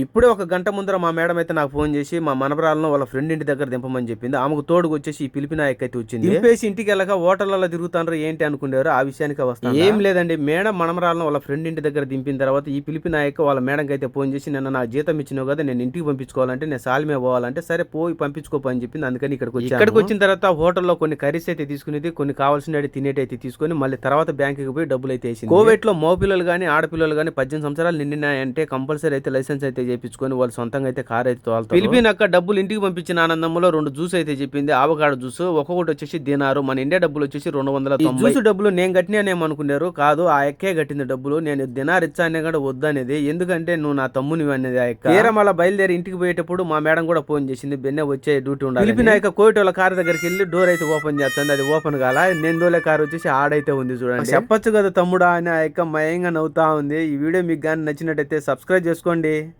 ఇప్పుడే ఒక గంట ముందర మా మేడం అయితే నాకు ఫోన్ చేసి మా మనవరాలను వాళ్ళ ఫ్రెండ్ ఇంటి దగ్గర దింపమని చెప్పింది. ఆమెకు తోడుకు వచ్చేసి ఈ పిలిపి నాయక్ అయితే వచ్చింది. దింపేసి ఇంటికి వెళ్ళక హోటళ్ళలో తిరుగుతారు ఏంటి అనుకునేవారు? ఆ విషయానికి వస్తాను ఏం లేదండి. మేడం మనమరాలను వాళ్ళ ఫ్రెండ్ ఇంటి దగ్గర దింపిన తర్వాత ఈ పిలిపి నాయక్ వాళ్ళ మేడంకి అయితే ఫోన్ చేసి నిన్న నాకు జీతం ఇచ్చినావు కదా నేను ఇంటికి పంపించుకోవాలంటే నేను సాలిమే పోవాలంటే సరే పోయి పంపించుకోపో అని చెప్పింది. అందుకని ఇక్కడికి వచ్చి ఇక్కడికి వచ్చిన తర్వాత హోటల్లో కొన్ని కర్రీస్ అయితే తీసుకునేది కొన్ని కావాల్సిన తినేటి తీసుకొని మళ్ళీ తర్వాత బ్యాంకుకి పోయి డబ్బులు అయితే వేసింది. కోవిడ్లో మగ పిల్లలు కానీ ఆడపిల్లలు కానీ పద్దెనిమిది సంవత్సరాలు నిండినాయంటే కంపల్సరీ అయితే లైసెన్స్ అయితే చేపించుకొని వాళ్ళు సొంతంగా అయితే కార్ అయితే తోలుతారు. పిలిపినక్క డబ్బులు ఇంటికి పంపించిన ఆనందంలో రెండు జ్యూస్ అయితే చెప్పింది. ఆవకాడ జ్యూస్ ఒక్కొక్కటి వచ్చేసి దినారు. మన ఇండియా డబ్బులు వచ్చేసి రెండు వందల జ్యూస్ డబ్బులు నేను కట్టినానేమో అనుకున్నారు కాదు ఆ ఎక్కే కట్టింది డబ్బులు. నేను దినార్ ఇచ్చా అనే కూడా వద్దనేది. ఎందుకంటే నువ్వు నా తమ్ముని అనేది ఆ ఎక్క తీరా మళ్ళీ బయలుదేరి ఇంటికి పోయేటప్పుడు మా మేడం కూడా ఫోన్ చేసింది. బెన్నె వచ్చే డ్యూటీ ఉండాలి పిలిపిన యొక్క వాళ్ళ కార్ దగ్గరికి వెళ్ళి డోర్ అయితే ఓపెన్ చేస్తుంది. అది ఓపెన్ కాల. నేను దోలే కార్ వచ్చేసి ఆడైతే ఉంది చూడండి. చెప్పొచ్చు కదా తమ్ముడా అని ఆ యొక్క మయంగా నవ్వుతా ఉంది. ఈ వీడియో మీకు కానీ నచ్చినట్టయితే సబ్స్క్రైబ్ చేసుకోండి.